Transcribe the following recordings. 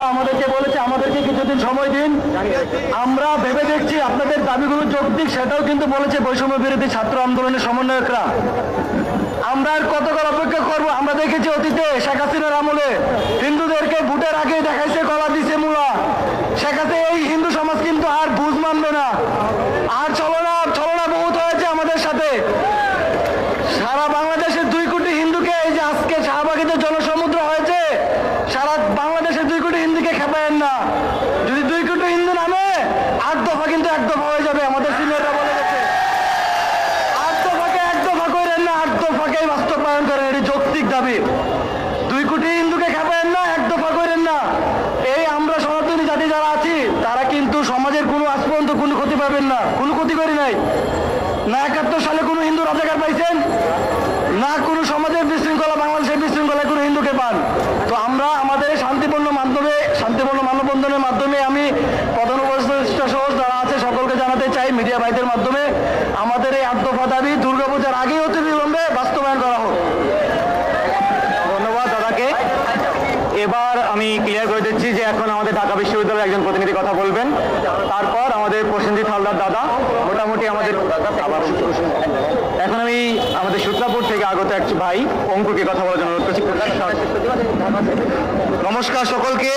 আমাদেরকে বলেছে, আমাদেরকে কিছুদিন সময় দিন। আমরা ভেবে দেখছি আপনাদের দাবিগুলো যৌক্তিক, সেটাও কিন্তু বলেছে বৈষম্য বিরোধী ছাত্র আন্দোলনের সমন্বয়করা। আমরা আর কতকাল অপেক্ষা করব? আমরা দেখেছি অতীতে শেখ হাসিনার আমলে হিন্দুদেরকে ভোটের আগে দেখাইছে কলা দিছে মূলা শেখ হাসিনা এই হিন্দু সমাজ কিন্তু আর বুঝ মানবে না আর ছলনা ছলনা বহুত হয়েছে আমাদের সাথে সারা বাংলাদেশের দুই কোটি হিন্দুকে এই যে আজকে শাহবাগিতে জনসমুদ্র হয়েছে সারা বাংলাদেশের দুই কোটি হিন্দুকে না। যদি দুই কোটি হিন্দু নামে, আট দফা কিন্তু এক দফা হয়ে যাবে, আমাদের সিনিয়ররা বলে গেছে। আট দফাকে এক দফা করেন না, আট দফাকেই বাস্তবায়ন করেন, এটি যৌক্তিক দাবি। দুই কোটি হিন্দুকে খেপায়েন না, এক দফা করেন না। এই আমরা সনাতনী জাতি যারা আছি, তারা কিন্তু সমাজের কোনো আজ পর্যন্ত কোনো ক্ষতি পাবেন না, কোনো ক্ষতি করি নাই। না একাত্তর সালে কোনো হিন্দু রাজাকার পাইছেন, না কোনো সমাজের বিশৃঙ্খলা, বাংলাদেশের বিশৃঙ্খলায় কোনো হিন্দুকে পান তো আমরা আমাদের এই শান্তিপূর্ণ মাধ্যমে শান্তিপূর্ণ মানববন্ধনের মাধ্যমে আমি প্রধান উপদেষ্টা সহ যারা আছে, সকলকে জানাতে চাই, মিডিয়া ভাইদের মাধ্যমে। আমাদের এই আত্মফা দাবি দুর্গাপূজার আগেই অতি বিলম্বে বাস্তবায়ন করা হোক ধন্যবাদ দাদাকে এবার আমি ক্লিয়ার করে দিচ্ছি যে এখন আমাদের ঢাকা বিশ্ববিদ্যালয়ের একজন প্রতিনিধি কথা বলবেন। তারপর আমাদের প্রসেনজিৎ হালদার দাদা, মোটামুটি আমাদের এখন আমি আমাদের সূত্রাপুর থেকে আগত এক ভাই অঙ্কুকে কথা বলার জন্য অনুরোধ নমস্কার সকলকে।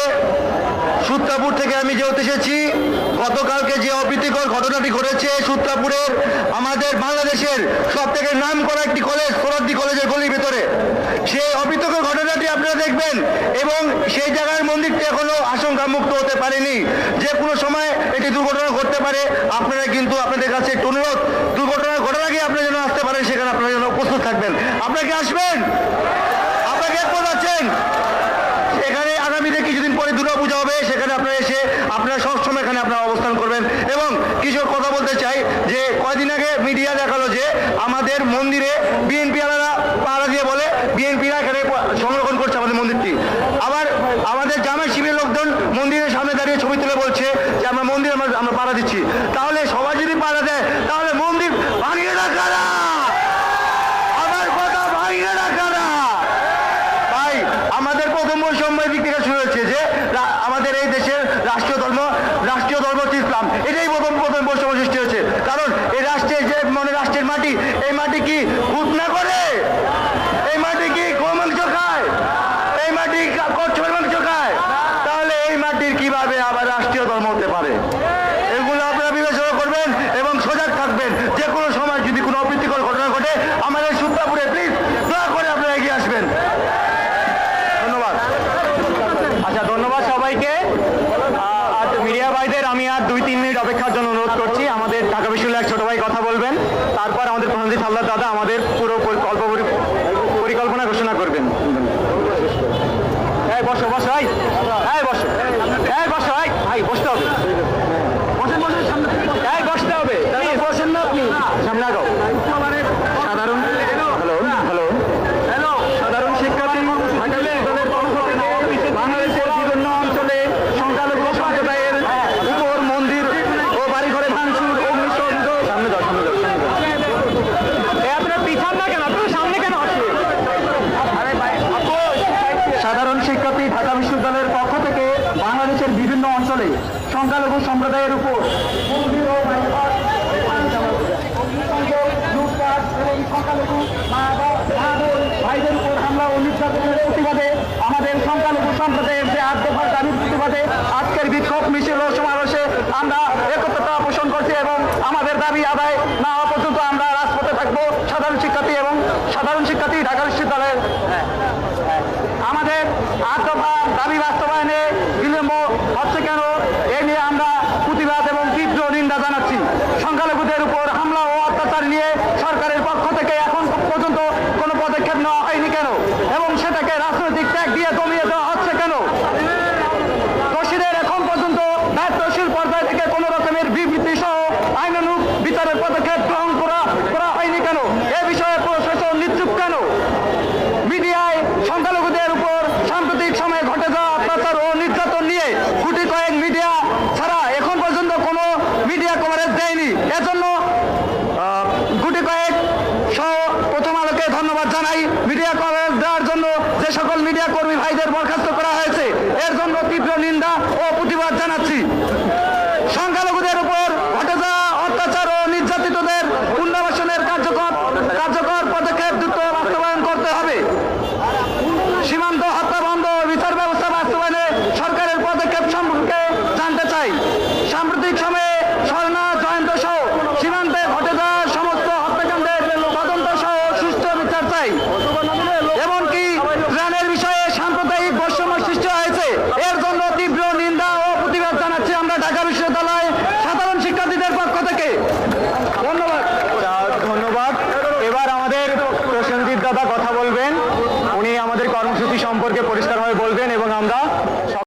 সূত্রাপুর থেকে আমি যেহেতু এসেছি, গতকালকে যে অপ্রীতিকর ঘটনাটি ঘটেছে সূত্রাপুরের, আমাদের বাংলাদেশের সব থেকে নাম করা একটি কলেজ সোরাদ্দি কলেজের গলির ভিতরে। সেই অপ্রীতিকর ঘটনাটি দেখবেন এবং সেই জায়গার মন্দিরটি এখনও আশঙ্কা মুক্ত হতে পারেনি। যে কোনো সময় এটি দুর্ঘটনা ঘটতে পারে, আপনারা কিন্তু আপনাদের কাছে একটু অনুরোধ, দুর্ঘটনা ঘটার আগে আপনারা যেন আসতে পারেন, সেখানে আপনারা যেন উপস্থিত থাকবেন। আপনারা কি আসবেন? আপনারা কে আছেন এখানে আগামীতে কিছুদিন পরে দুর্গা পূজা হবে, সেখানে আপনারা এসে আপনারা সবসময় এখানে আপনারা অবস্থান করবেন। এবং কিছু কথা বলতে চাই কয়দিন আগে মিডিয়া দেখাল যে আমাদের মন্দিরে বিএনপি আলাদা পাহারা দিয়ে বলে বিএনপিরা এখানে সংরক্ষণ করছে আমাদের মন্দিরটি। আবার আমাদের জামাই শিবিরের লোকজন মন্দিরের সামনে দাঁড়িয়ে ছবি তুলে বলছে যে, আমরা মন্দির, আমরা আমরা পাড়া দিচ্ছি। তাহলে সবাই যদি পাড়া দেয়, তাহলে মন্দির ভাঙিয়ে কারা আমার কথা ভাঙিয়ে কারা তাই আমাদের প্রথম বৈষম্যের দিক থেকে শুরু হয়েছে যে আমাদের এই দেশের রাষ্ট্রীয় ধর্ম রাষ্ট্রীয় ধর্ম হচ্ছে ইসলাম। এটাই প্রথম প্রথম বৈষম্য সৃষ্টি হয়েছে কারণ এই রাষ্ট্রের যে মানে রাষ্ট্রের মাটি এই মাটি কি খুব না করে এই মাটি কি গো মাংস খায় এই মাটি কা- কচ্ছপের মাংস খায় তাহলে এই মাটির কীভাবে আবার রাষ্ট্রীয় ধর্ম হতে পারে এগুলো আপনারা বিবেচনা করবেন এবং সজাগ থাকবেন যে কোনো সময় যদি কোনো অপ্রীতিকর ঘটনা ঘটে আমাদের সুত্রাপুরে প্লিজ দয়া করে আপনারা এগিয়ে আসবেন ধন্যবাদ আচ্ছা ধন্যবাদ সবাইকে আহ, আর মিডিয়া ভাইদের আমি আর দুই তিন মিনিট অপেক্ষার জন্য অনুরোধ করছি। আমাদের ঢাকা বিশ্ববিদ্যালয়ের এক ছোট ভাই কথা বলবেন তারপর আমাদের প্রধানমন্ত্রী সাল্লাহ দাদা আমাদের পুরো পরিকল্প পরিকল্পনা ঘোষণা করবেন এই বসো বসো এই এই বসো এই বসো এই ভাই বসতে হবে বসেন বসেন সামনে এই বসতে হবে বসেন না আপনি সামনে আগাও সাধারণ হ্যালো হ্যালো হ্যালো সাধারণ শিক্ষার্থী ঢাকা বিশ্ববিদ্যালয়ের পক্ষ থেকে বাংলাদেশের বিভিন্ন অঞ্চলে সংখ্যালঘু সম্প্রদায়ের উপর মন্দির ও বাড়িঘরে ভাঙচুর অগ্নিসংযোগ সামনে যাও সামনে যাও সামনে যাও এই আপনারা পিছান না কেন আপনারা সামনে কেন আসছে সাধারণ শিক্ষার্থী ঢাকা বিশ্ববিদ্যালয়ের পক্ষ থেকে বাংলাদেশের বিভিন্ন অঞ্চলে সংখ্যালঘু সম্প্রদায়ের উপর প্রতিবাদে আমাদের সম্প্রদায়ের যে প্রতিবাদে আজকের মিছিল আমরা পোষণ করছি এবং আমাদের দাবি আদায় না হওয়া পর্যন্ত আমরা থাকব। সাধারণ শিক্ষার্থী এবং সাধারণ শিক্ষার্থী ঢাকা বিশ্ববিদ্যালয়ের আমাদের আট দাবি বাস্তবায়নে বিলম্ব হচ্ছে কেন? এ নিয়ে আমরা ধন্যবাদ জানাই মিডিয়া কভারেজ দেওয়ার জন্য যে সকল মিডিয়া কর্মী ভাইদের বরখাস্ত করা হয়েছে। এর জন্য তীব্র নিন্দা ও প্রতিবাদ জানাচ্ছি। সংখ্যালঘু